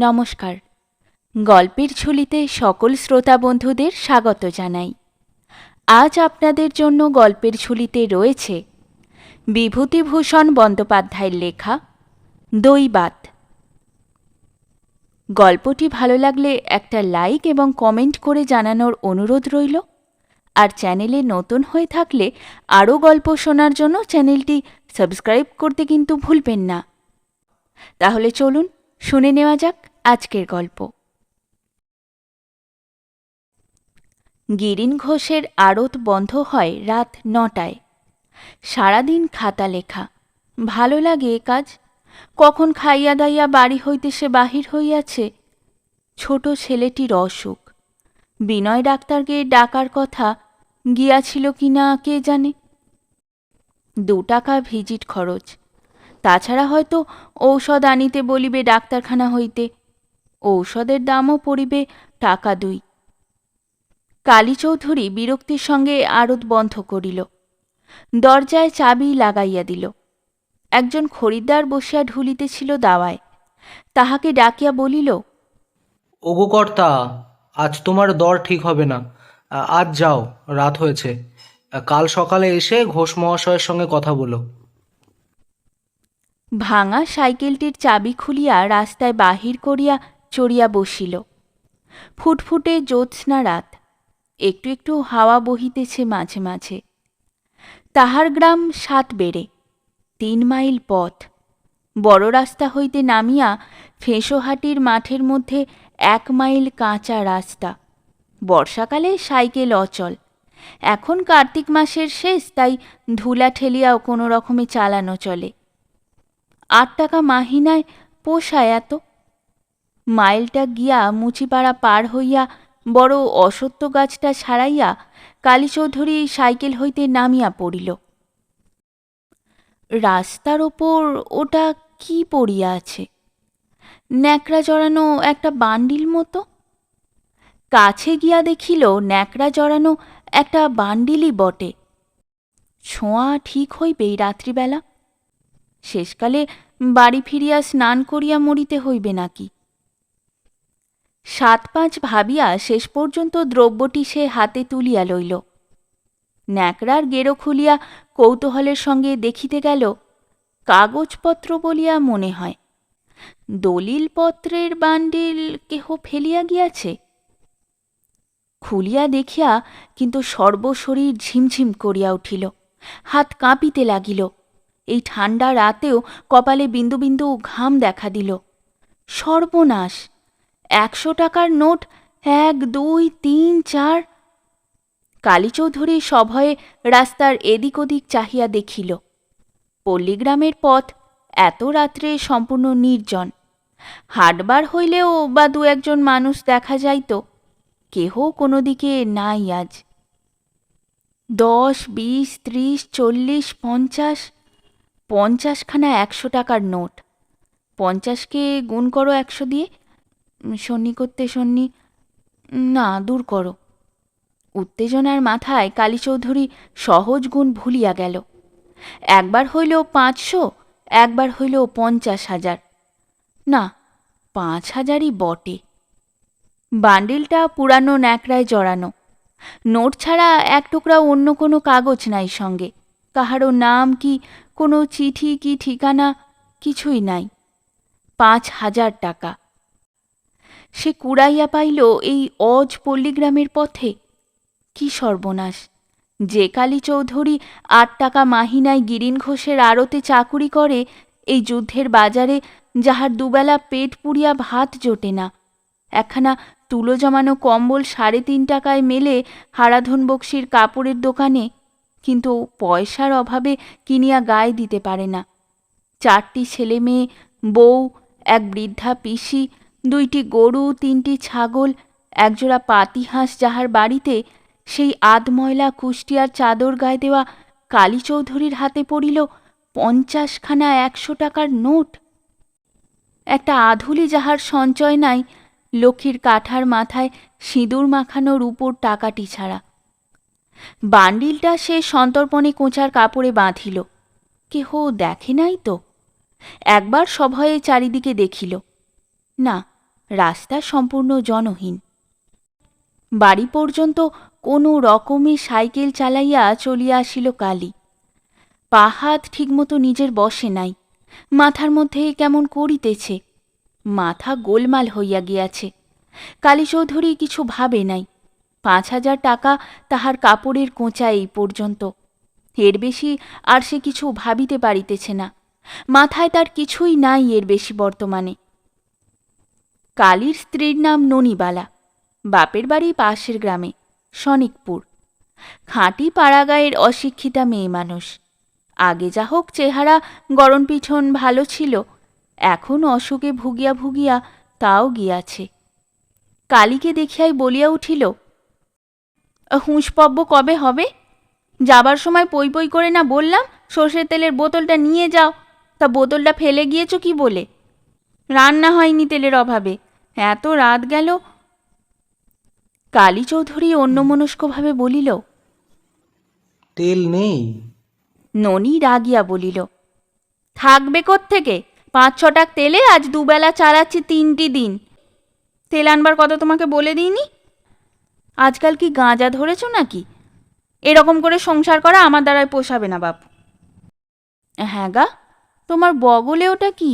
নমস্কার। গল্পের ঝুলিতে সকল শ্রোতা বন্ধুদের স্বাগত জানাই। আজ আপনাদের জন্য গল্পের ঝুলিতে রয়েছে বিভূতিভূষণ বন্দ্যোপাধ্যায়ের লেখা দৈবাত গল্পটি ভালো লাগলে একটা লাইক এবং কমেন্ট করে জানানোর অনুরোধ রইল। আর চ্যানেলে নতুন হয়ে থাকলে আরও গল্প শোনার জন্য চ্যানেলটি সাবস্ক্রাইব করতে কিন্তু ভুলবেন না। তাহলে চলুন শুনে নেওয়া যাক আজকের গল্প। গিরিন ঘোষের আড়ত বন্ধ হয় রাত নটায়। সারাদিন খাতা লেখা। ভালো লাগে এ কাজ? কখন খাইয়া দাইয়া বাড়ি হইতে সে বাহির হইয়াছে? ছোট ছেলেটির অসুখ। বিনয় ডাক্তারকে ডাকার কথা গিয়াছিল কি না কে জানে? দু টাকা ভিজিট খরচ। তাছাড়া হয়তো ঔষধ আনিতে বলিবে ডাক্তারখানা হইতে। ঔষধের দামও পড়িবে টাকা দুই। কালীচৌধুরী বিরক্তির সঙ্গে আড়ত বন্ধ করিল। দরজায় চাবি লাগাইয়া দিল। একজন খরিদ্দার বসিয়া ঢুলিতেছিল দাওয়ায়। তাহাকে ডাকিয়া বলিল, ওগো কর্তা, আজ তোমার দর ঠিক হবে না। আজ যাও, রাত হয়েছে। কাল সকালে এসে ঘোষ মহাশয়ের সঙ্গে কথা বলো। ভাঙা সাইকেলটির চাবি খুলিয়া রাস্তায় বাহির করিয়া চড়িয়া বসিল। ফুটফুটে জ্যোৎস্না রাত। একটু একটু হাওয়া বহিতেছে মাঝে মাঝে। তাহার গ্রাম সাত বেড়ে, তিন মাইল পথ। বড় রাস্তা হইতে নামিয়া ফেঁসোহাটির মাঠের মধ্যে এক মাইল কাঁচা রাস্তা। বর্ষাকালে সাইকেল অচল। এখন কার্তিক মাসের শেষ, তাই ধুলা ঠেলিয়াও কোনো রকমে চালানো চলে। আট টাকা মাহিনায় পোষায় এত। মাইলটা গিয়া মুচিপাড়া পার হইয়া বড় অসত্য গাছটা ছাড়াইয়া কালীচৌধুরী সাইকেল হইতে নামিয়া পড়িল। রাস্তার ওপর ওটা কি পড়িয়া আছে? ন্যাকড়া জড়ানো একটা বান্ডিল মতো? কাছে গিয়া দেখিল ন্যাকড়া জড়ানো একটা বান্ডিলই বটে। ছোঁয়া ঠিক হইবেই রাত্রিবেলা। শেষকালে বাড়ি ফিরিয়া স্নান করিয়া মরিতে হইবে নাকি? সাত পাঁচ ভাবিয়া শেষ পর্যন্ত দ্রব্যটি সে হাতে তুলিয়া লইল। ন্যাকড়ার গেরো খুলিয়া কৌতূহলের সঙ্গে দেখিতে গেল, কাগজপত্র বলিয়া মনে হয়, দলিলপত্রের বান্ডিল কেহ ফেলিয়া গিয়াছে? খুলিয়া দেখিয়া কিন্তু সর্বশরীর ঝিমঝিম করিয়া উঠিল, হাত কাঁপিতে লাগিল। এই ঠান্ডা রাতেও কপালে বিন্দু বিন্দু ঘাম দেখা দিল। সর্বনাশ। একশো টাকার নোট, এক, দুই, তিন, চার। কালীচৌধুরী সভয়ে রাস্তার এদিক ওদিক চাহিয়া দেখিল। পল্লীগ্রামের পথ এত রাত্রে সম্পূর্ণ নির্জন। হাটবার হইলেও বা দু একজন মানুষ দেখা যাইত, কেহ কোনো দিকে নাই আজ। দশ, বিশ, ত্রিশ, চল্লিশ, পঞ্চাশ পঞ্চাশখানা একশো টাকার নোট। পঞ্চাশকে গুণ করো একশো দিয়ে। সন্নি করতে সন্নি, না, দূর করো। উত্তেজনার মাথায় কালীচৌধুরী সহজ গুণ ভুলিয়া গেল। একবার হইল পাঁচশো, একবার হইল পঞ্চাশ হাজার। না, পাঁচ হাজারই বটে। বান্ডিলটা পুরানো ন্যাকড়ায় জড়ানো। নোট ছাড়া এক টুকরা অন্য কোনো কাগজ নাই সঙ্গে। কাহারও নাম কি, কোনো চিঠি কি, ঠিকানা কিছুই নাই। পাঁচ হাজার টাকা। সে কুড়াইয়া পাইল এই অজ পল্লীগ্রামের পথে। কি সর্বনাশ! যে কালী চৌধুরী আট টাকা মাহিনায় গিরিন ঘোষের আড়তে চাকুরি করে, এই যুদ্ধের বাজারে যাহার দুবেলা পেট পুড়িয়া ভাত জোটে না। একখানা তুলো জমানো কম্বল সাড়ে তিন টাকায় মেলে হারাধন বক্সির কাপড়ের দোকানে কিন্তু পয়সার অভাবে কিনিয়া গায়ে দিতে পারে না। চারটি ছেলে মেয়ে, বউ, এক বৃদ্ধা পিসি, দুইটি গরু, তিনটি ছাগল, একজোড়া পাতিহাঁস যাহার বাড়িতে সেই আধময়লা কুষ্টিয়ার চাদর গায়ে দেওয়া কালী চৌধুরীর হাতে পড়িল পঞ্চাশখানা একশো টাকার নোট। একটা আধুলি যাহার সঞ্চয় নাই, লক্ষ্মীর কাঠার মাথায় সিঁদুর মাখানোর উপর টাকাটি ছাড়া। বান্ডিলটা সে সন্তর্পণে কোঁচার কাপড়ে বাঁধিল। কেহ দেখে নাই তো? একবার সভয়ে চারিদিকে দেখিল। না, রাস্তা সম্পূর্ণ জনহীন। বাড়ি পর্যন্ত কোনো রকমে সাইকেল চালাইয়া চলিয়া আসিল কালী। পা হাত ঠিকমতো নিজের বসে নাই। মাথার মধ্যে কেমন করিতেছে? মাথা গোলমাল হইয়া গিয়াছে। কালী চৌধুরী কিছু ভাবে নাই। পাঁচ হাজার টাকা তাহার কাপড়ের কোঁচা এই পর্যন্ত। এর বেশি আর সে কিছু ভাবিতে পারিতেছে না। মাথায় তার কিছুই নাই এর বেশি বর্তমানে। কালীর স্ত্রীর নাম ননিবালা। বাপের বাড়ি পাশের গ্রামে সনিকপুর খাঁটি পাড়াগাঁয়ের অশিক্ষিতা মেয়ে মানুষ। আগে যা হোক চেহারা গরম পিছন ভালো ছিল, এখন অসুখে ভুগিয়া ভুগিয়া তাও গিয়াছে। কালীকে দেখিয়াই বলিয়া উঠিল হুঁশপব্য কবে হবে? যাবার সময় পই পই করে না বললাম সর্ষের তেলের বোতলটা নিয়ে যাও। তা বোতলটা ফেলে গিয়েছ কি বলে? রান্না হয়নি তেলের অভাবে। এত রাত গেল। কালী চৌধুরী অন্যমনস্কভাবে বলিল তেল নেই। ননি রাগিয়া বলিল থাকবে থেকে পাঁচ ছটাক তেলে আজ দুবেলা চালাচ্ছি তিনটি দিন। তেল আনবার কথা তোমাকে বলে দিইনি? আজকাল কি গাঁজা ধরেছ নাকি? এরকম করে সংসার করা আমার দ্বারায় পোষাবে না বাপু। হ্যাঁ গা তোমার বগলে ওটা কি?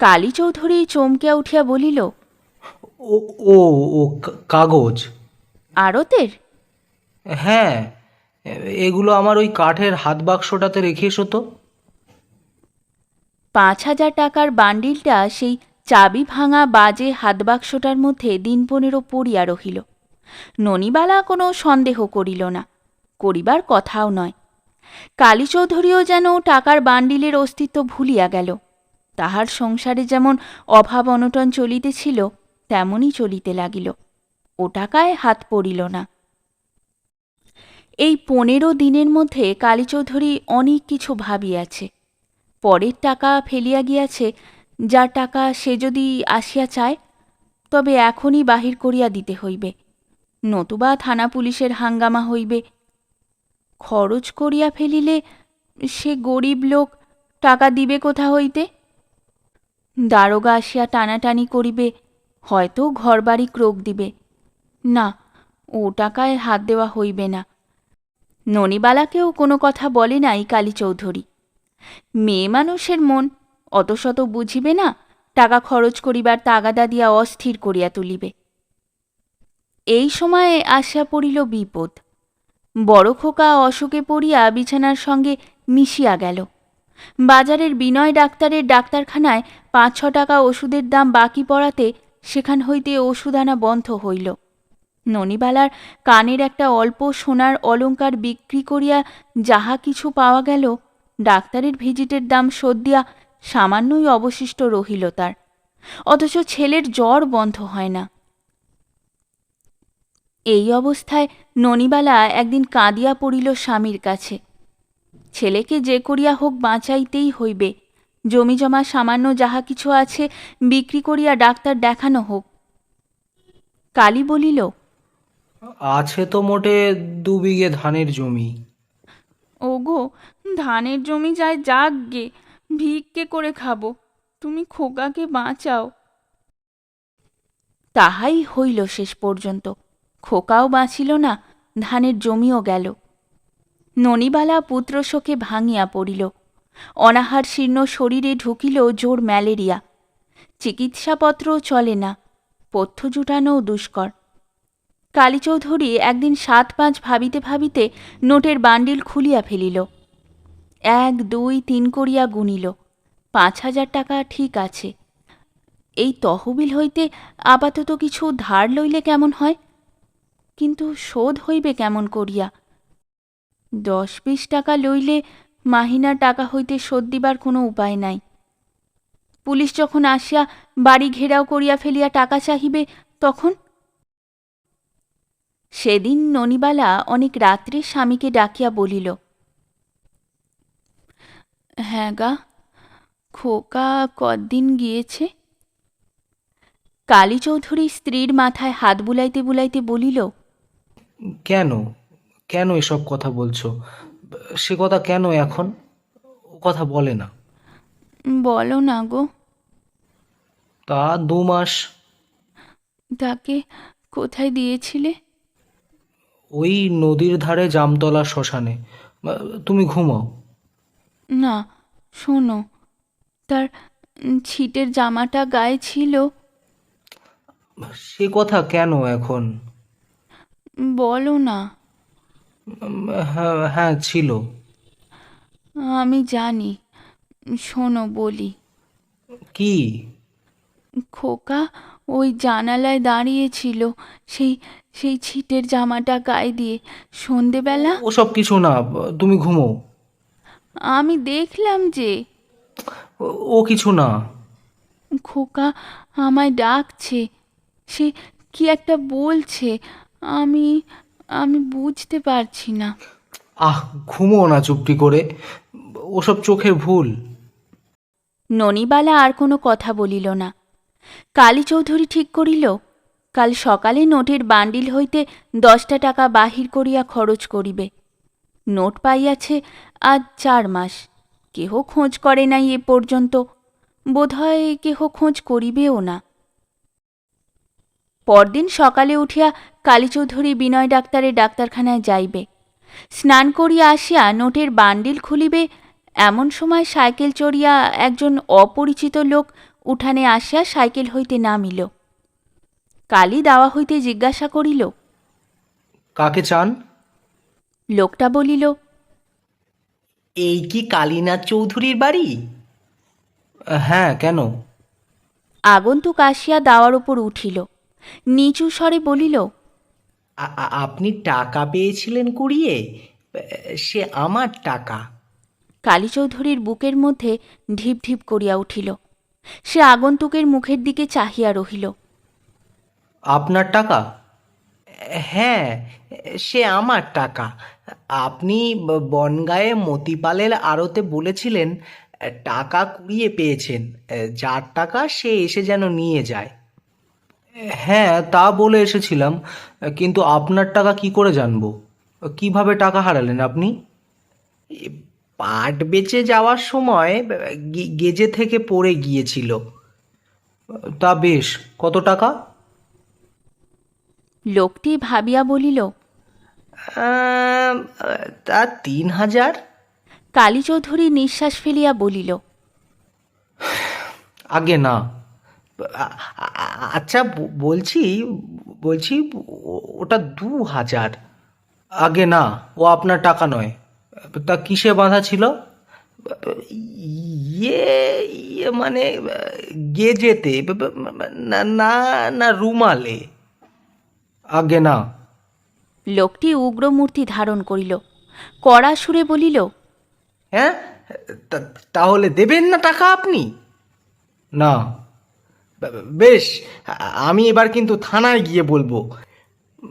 কালী চৌধুরী চমকিয়া উঠিয়া বলিল ও ও ও কাগজ। আড়তের? হ্যাঁ এগুলো আমার ওই কাঠের হাত বাক্সটাতে রেখে এসো তো। পাঁচ হাজার টাকার বান্ডিলটা সেই চাবি ভাঙা বাজে হাতবাক্সটার মধ্যে দিন পনেরো পড়িয়া রহিল। ননিবালা কোনো সন্দেহ করিল না, করিবার কথাও নয়। কালী চৌধুরীও যেন টাকার বান্ডিলের অস্তিত্ব ভুলিয়া গেল। তাহার সংসারে যেমন অভাব অনটন চলিতেছিল, তেমনই চলিতে লাগিল। ও টাকায় হাত পড়িল না। এই পনেরো দিনের মধ্যে কালীচৌধুরী অনেক কিছু ভাবিয়াছে। পরের টাকা ফেলিয়া গিয়াছে যার টাকা সে যদি আসিয়া চায়, তবে এখনই বাহির করিয়া দিতে হইবে, নতুবা থানা পুলিশের হাঙ্গামা হইবে। খরচ করিয়া ফেলিলে সে গরিব লোক টাকা দিবে কোথা হইতে? দারোগা আসিয়া টানাটানি করিবে, হয়তো ঘরবাড়ি ক্রোক দিবে। না, ও টাকায় হাত দেওয়া হইবে না। ননিবালাকেও কোনো কথা বলে নাই কালী চৌধুরী মেয়ে মানুষের মন অত শত বুঝিবে না, টাকা খরচ করিবার তাগাদা দিয়া অস্থির করিয়া তুলিবে। এই সময়ে আসিয়া পড়িল বিপদ। বড় খোকা অসুখে পড়িয়া বিছানার সঙ্গে মিশিয়া গেল। বাজারের বিনয় ডাক্তারের ডাক্তারখানায় পাঁচ ছ টাকা ওষুধের দাম বাকি পড়াতে সেখান হইতে ওষুধ আনা বন্ধ হইল। ননিবালার কানের একটা অল্প সোনার অলঙ্কার বিক্রি করিয়া যাহা কিছু পাওয়া গেল, ডাক্তারের ভিজিটের দাম শোধ দিয়া সামান্যই অবশিষ্ট রহিল তার। অথচ ছেলের জ্বর বন্ধ হয় না। এই অবস্থায় ননিবালা একদিন কাঁদিয়া পড়িল স্বামীর কাছে। ছেলেকে যে করিয়া হোক বাঁচাইতেই হইবে। জমি জমা সামান্য যাহা কিছু আছে বিক্রি করিয়া ডাক্তার দেখানো হোক। কালী বলিল আছে তো মোটে দু বিঘে ধানের জমি। ওগো ধানের জমি যায় যাক গে। ভিক্ষে করে খাব। তুমি খোকাকে বাঁচাও। তাহাই হইল শেষ পর্যন্ত। খোকাও বাঁচিল না, ধানের জমিও গেল। ননিবালা পুত্রশোকে ভাঙিয়া পড়িল। অনাহার শীর্ণ শরীরে ঢুকিল জোর ম্যালেরিয়া। চিকিৎসাপত্রও চলে না, পথ্য জুটানোও দুষ্কর। কালীচৌধুরী একদিন সাত পাঁচ ভাবিতে ভাবিতে নোটের বান্ডিল খুলিয়া ফেলিল। এক, দুই, তিন করিয়া গুনিল পাঁচ হাজার টাকা ঠিক আছে। এই তহবিল হইতে আপাতত কিছু ধার লইলে কেমন হয়? কিন্তু শোধ হইবে কেমন করিয়া? দশ, বিশ টাকা লইলে মাহিনার টাকা হইতে শোধ দিবার কোনো উপায় নাই। পুলিশ যখন আসিয়া বাড়ি ঘেরাও করিয়া ফেলিয়া টাকা চাহিবে তখন? সেদিন ননিবালা অনেক রাত্রে স্বামীকে ডাকিয়া বলিল হ্যাঁ গা খোকা কদিন গিয়েছে? কালী চৌধুরী স্ত্রীর মাথায় হাত বুলাইতে বুলাইতে বলিল কেন? কেন এসব কথা বলছো? সে কথা কেন এখন? ও কথা বলে না। বলো না গো। তা দু মাস। তাকে কোথায় দিয়েছিলে? ওই নদীর ধারে জামতলা শ্মশানে। তুমি ঘুমাও। না শোনো তার ছিটের জামাটা গায়ে ছিল। সে কথা কেন এখন? বলো না। হ্যাঁ হ্যাঁ ছিল। আমি জানি শোনো বলি। কি? খোকা ওই জানালায় দাঁড়িয়েছিল সেই সেই ছিটের জামাটা গায়ে দিয়ে। সন্ধেবেলা? ওসব কিছু না তুমি ঘুমো। আমি দেখলাম যে ও- কিছু না। খোকা আমায় ডাকছে। সে কি একটা বলছে আমি আমি বুঝতে পারছি না। আহ ঘুমো না চুপটি করে। ওসব চোখের ভুল। ননিবালা আর কোনো কথা বলিল না। কালী চৌধুরী ঠিক করিল কাল সকালে নোটের বান্ডিল হইতে দশটা টাকা বাহির করিয়া খরচ করিবে। নোট পাইয়াছে আজ চার মাস। কেহ খোঁজ করে নাই এ পর্যন্ত। বোধহয় কেহ খোঁজ করিবেও না। পরদিন সকালে উঠিয়া কালীচৌধুরী বিনয় ডাক্তারের ডাক্তারখানায় যাইবে। স্নান করিয়া আসিয়া নোটের বান্ডিল খুলিবে। এমন সময় সাইকেল চড়িয়া একজন অপরিচিত লোক উঠানে আসিয়া সাইকেল হইতে নামিল। কালী দাওয়া হইতে জিজ্ঞাসা করিল, কাকে চান? লোকটা বলিল এই কি কালীনাথ চৌধুরীর বাড়ি? হ্যাঁ কেন? আগন্তুক আসিয়া দাওয়ার ওপর উঠিল। নিচু স্বরে বলিল আপনি টাকা পেয়েছিলেন কুড়িয়ে? সে আমার টাকা। কালীচৌধুরীর বুকের মধ্যে ঢিপ ঢিপ করিয়া উঠিল। সে আগন্তুকের মুখের দিকে চাহিয়া রহিল। আপনার টাকা? হ্যাঁ সে আমার টাকা। আপনি বনগাঁয়ে মতিপালের আড়তে বলেছিলেন, টাকা কুড়িয়ে পেয়েছেন, যার টাকা সে এসে যেন নিয়ে যায়। হ্যাঁ তা বলে এসেছিলাম, কিন্তু আপনার টাকা কি করে জানব? কীভাবে টাকা হারালেন আপনি? পাট বেচে যাওয়ার সময় গেজে থেকে পড়ে গিয়েছিল। তা বেশ, কত টাকা? লোকটি ভাবিয়া বলিল তা তিন হাজার? কালীচৌধুরী নিঃশ্বাস ফেলিয়া বলিল আগে না। আচ্ছা বলছি বলছি ওটা দু হাজার। আগে না ও আপনার টাকা নয়। তা কিসে বাঁধা ছিল? ইয়ে ইয়ে মানে গেজেতে না না রুমালে। আগে না। লোকটি উগ্রমূর্তি ধারণ করিল। কড়া সুরে বলিল হ্যাঁ? তা- তাহলে দেবেন না টাকা আপনি? না। বে- বেশ আ- আমি এবার কিন্তু থানায় গিয়ে বলব।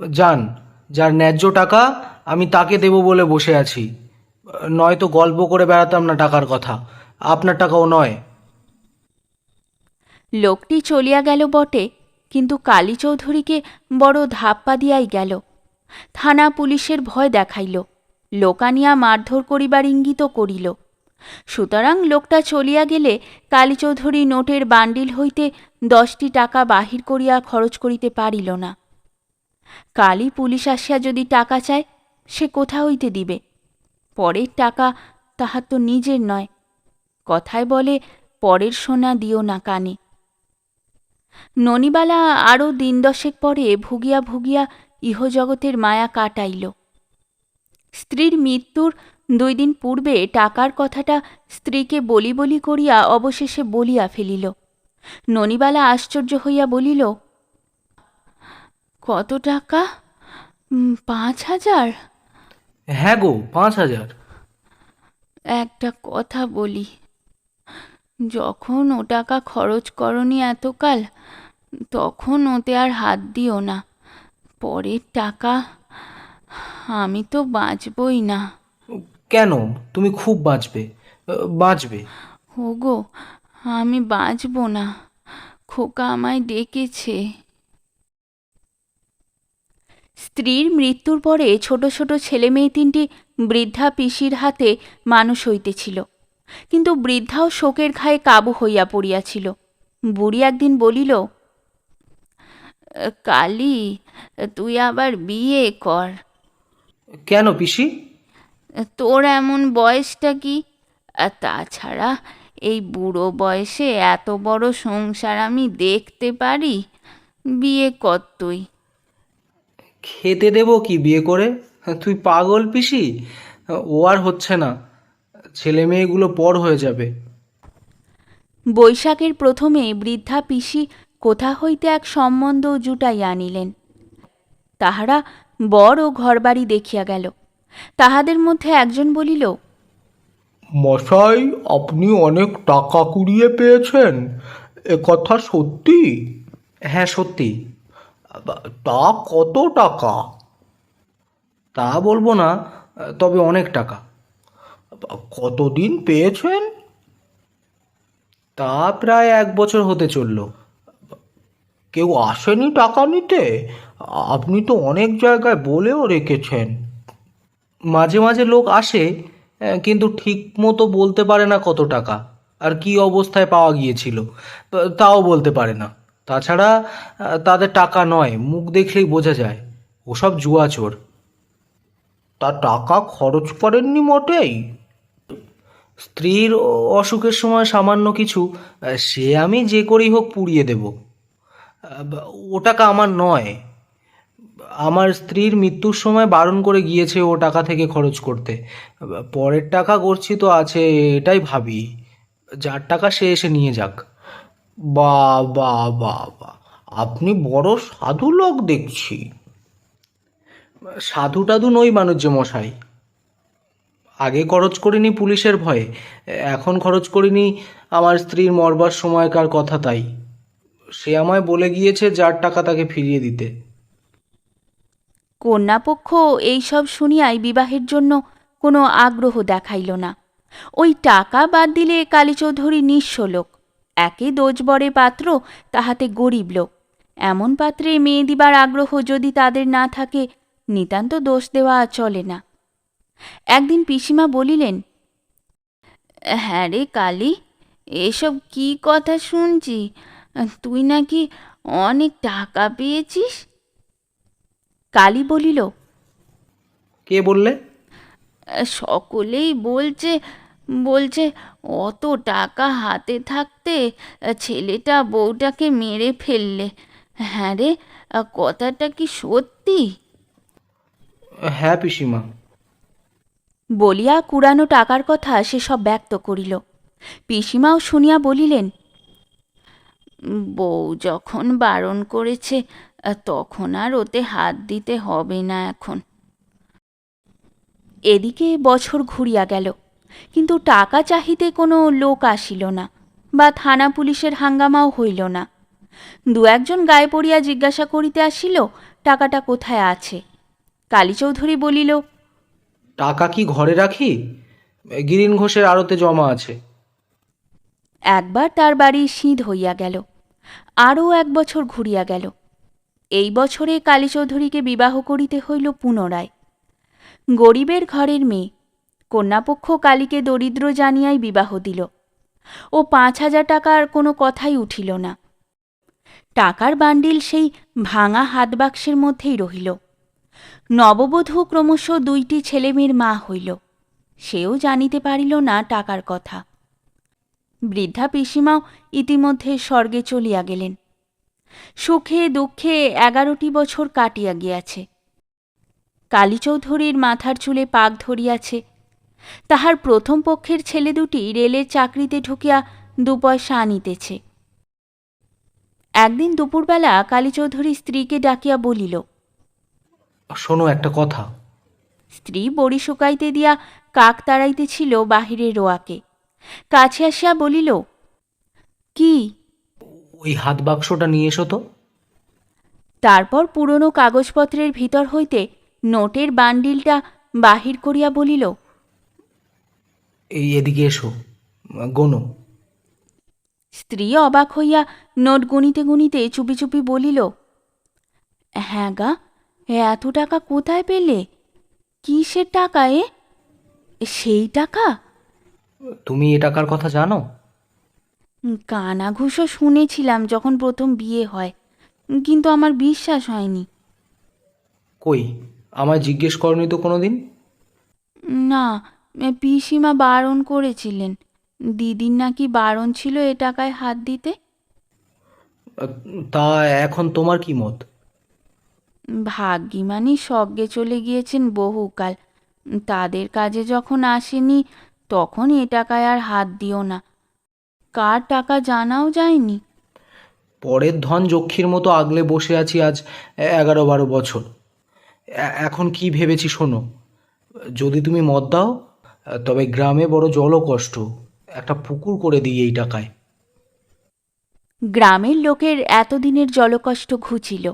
যান যার ন্যায্য টাকা আমি তাকে দেব বলে বসে আছি। নয়তো গল্প করে বেড়াতাম না টাকার কথা। আপনার টাকাও নয়। লোকটি চলিয়া গেল বটে। কিন্তু কালী চৌধুরীকে বড় ধাপ্পা দিয়াই গেল। থানা পুলিশের ভয় দেখাইল। লোকানিয়া মারধর করিবার ইঙ্গিত করিল। সুতরাং লোকটা চলিয়া গেলে কালীচৌধুরী নোটের বান্ডিল হইতে দশটি টাকা বাহির করিয়া খরচ করিতে পারিল না। কালী পুলিশ আসিয়া যদি টাকা চায়, সে কোথা হইতে দিবে? পরের টাকা তাহার তো নিজের নয়। কথায় বলে, পরের সোনা দিও না কানে। ননিবালা আরও দিন দশেক পরে ভুগিয়া ভুগিয়া ইহজগতের মায়া কাটাইল। স্ত্রীর মৃত্যুর দুই দিন পূর্বে টাকার কথাটা স্ত্রীকে বলি বলি করিয়া অবশেষে বলিয়া ফেলিল। ননিবালা আশ্চর্য হইয়া বলিল কত টাকা? পাঁচ হাজার? হ্যাঁ গো পাঁচ হাজার। একটা কথা বলি যখন ও টাকা খরচ করনি এতকাল তখন ওতে আর হাত দিও না। পরের টাকা আমি তো বাঁচবই না। কেন? তুমি খুব বাঁচবে। বাঁচবে। ওগো আমি বাঁচবো না। খোকা আমায় ডেকেছে। স্ত্রীর মৃত্যুর পরে ছোট ছোট ছেলে মেয়ে তিনটি বৃদ্ধা পিসির হাতে মানুষ হইতেছিল। কিন্তু বৃদ্ধাও শোকের ঘায়ে কাবু হইয়া পড়িয়াছিল। বুড়ি একদিন বলিল কালি তুই আবার বিয়ে কর। কেন পিসি? তোর এমন বয়সটা কি? আর তাছাড়া এই বুড়ো বয়সে এত বড় সংসার আমি দেখতে পারি? বিয়ে কর তুই। খেতে দেবো কি বিয়ে করে? তুই পাগল পিসি? ও আর হচ্ছে না। ছেলে মেয়েগুলো পর হয়ে যাবে। বৈশাখের প্রথমে বৃদ্ধা পিসি কোথা হইতে এক সম্বন্ধ জুটাইয়া আনিলেন। তাহারা বড় ঘরবাড়ি দেখিয়া গেল। তাহাদের মধ্যে একজন বলিল মশাই আপনি অনেক টাকা কুড়িয়ে পেয়েছেন। এ কথা সত্যি? হ্যাঁ সত্যি। তা কত টাকা? তা বলব না তবে অনেক টাকা। কতদিন পেয়েছেন? তা প্রায় এক বছর হতে চলল। কেউ আসেনি টাকা নিতে? আপনি তো অনেক জায়গায় বলেও রেখেছেন। মাঝে মাঝে লোক আসে, কিন্তু ঠিক মতো বলতে পারে না কত টাকা, আর কি অবস্থায় পাওয়া গিয়েছিল। তাও বলতে পারে না। তাছাড়া, তাদের টাকা নয়, মুখ দেখলেই বোঝা যায়। ওসব জুয়া চোর তা টাকা খরচ করেননি মোটেই? স্ত্রীর অসুখের সময় সামান্য কিছু সে আমি যে করেই হোক পুড়িয়ে দেব। ও টাকা আমার নয়। আমার স্ত্রীর মৃত্যুর সময় বারণ করে গিয়েছে ও টাকা থেকে খরচ করতে। পরের টাকা করছি তো আছে, এটাই ভাবি। যার টাকা সে এসে নিয়ে যাক। বা বা বা বা আপনি বড় সাধু লোক দেখছি। সাধু টাধু নই বাণিজ্য মশাই। আগে খরচ করিনি পুলিশের ভয়ে, এখন খরচ করিনি আমার স্ত্রীর মরবার সময়কার কথা তাই। সে আমায় বলে গিয়েছে যার টাকা তাকে ফিরিয়ে দিতে। কন্যাপক্ষ এইসব শুনিয়াই বিবাহের জন্য কোনো আগ্রহ দেখাইল না। ওই টাকা বাদ দিলে কালীচৌধুরী নিঃস্ব লোক। একে দোজবরে পাত্র, তাহাতে গরিব লোক। এমন পাত্রে মেয়ে দিবার আগ্রহ যদি তাদের না থাকে, নিতান্ত দোষ দেওয়া চলে না। একদিন পিসিমা বলিলেন হ্যাঁ রে কালী এসব কি কথা শুনছি? তুই নাকি অনেক টাকা পেয়েছিস? কালী বলিল কে বললে? সকলেই বলছে বলছে অত টাকা হাতে থাকতে ছেলেটা বউটাকে মেরে ফেললে। হ্যাঁ রে কথাটা কি সত্যি? হ্যাঁ পিসিমা বলিয়া কুড়ানো টাকার কথা সে সব ব্যক্ত করিল। পিসিমাও শুনিয়া বলিলেন, বউ যখন বারণ করেছে, তখন আর ওতে হাত দিতে হবে না এখন। এদিকে বছর ঘুরিয়া গেল, কিন্তু টাকা চাহিতে কোনো লোক আসিল না বা থানা পুলিশের হাঙ্গামাও হইল না। দু একজন গায়ে পড়িয়া জিজ্ঞাসা করিতে আসিল, টাকাটা কোথায় আছে? কালীচৌধুরী বলিল টাকা কি ঘরে রাখি? গিরিন ঘোষের আড়তে জমা আছে। একবার তার বাড়ি সিঁধ হইয়া গেল। আরও এক বছর ঘুরিয়া গেল। এই বছরে কালীচৌধুরীকে বিবাহ করিতে হইল পুনরায়। গরিবের ঘরের মেয়ে। কন্যাপক্ষ কালীকে দরিদ্র জানিয়াই বিবাহ দিল। ও পাঁচ হাজার টাকার কোনো কথাই উঠিল না। টাকার বান্ডিল সেই ভাঙা হাতবাক্সের মধ্যেই রহিল। নববধূ ক্রমশ দুইটি ছেলেমেয়ের মা হইল। সেও জানিতে পারিল না টাকার কথা। বৃদ্ধা পিসিমাও ইতিমধ্যে স্বর্গে চলিয়া গেলেন। সুখে দুঃখে এগারোটি বছর কাটিয়া গিয়াছে। কালীচৌধুরীর মাথার চুলে পাক ধরিয়াছে। তাহার প্রথম পক্ষের ছেলে দুটি রেলের চাকরিতে ঢুকিয়া দু পয়সা আনিতেছে। একদিন দুপুরবেলা কালীচৌধুরী স্ত্রীকে ডাকিয়া বলিল শোনো একটা কথা। স্ত্রী বড়ি শুকাইতে দিয়া কাক তাড়াইতেছিল বাহিরের রোয়াকে। কাছে আসিয়া বলিল কি? ওই হাত বাক্সটা নিয়ে এসো তো। তারপর পুরনো কাগজপত্রের ভিতর হইতে নোটের বান্ডিলটা বাহির করিয়া বলিল এই এদিকে এসো গোনো। স্ত্রী অবাক হইয়া নোট গুনিতে গুনিতে চুপি চুপি বলিল হ্যাঁ গা এত টাকা কোথায় পেলে? কিসের টাকা এ? সেই টাকা? তুমি এ টাকার কথা জানো? কানাঘুষো শুনেছিলাম যখন প্রথম বিয়ে হয় কিন্তু আমার বিশ্বাস হয়নি। কই আমায় জিজ্ঞেস করনি তো কোনো দিন না পিসিমা বারণ করেছিলেন। দিদির নাকি বারণ ছিল এ টাকায় হাত দিতে? তা এখন তোমার কি মত? ভাগ্যিমানি স্বর্গে চলে গিয়েছেন বহুকাল। তাদের কাজে যখন আসেনি তখন এ টাকায় আর হাত দিও না। কার টাকা জানাও যায়নি? পরের ধন যক্ষীর মতো আগলে বসে আছি আজ এগারো বারো বছর। এখন কি ভেবেছি শোনো? যদি তুমি মদ দাও তবে গ্রামে বড় জলও কষ্ট। একটা পুকুর করে দিই এই টাকায়। গ্রামের লোকের এতদিনের জলকষ্ট ঘুচিল।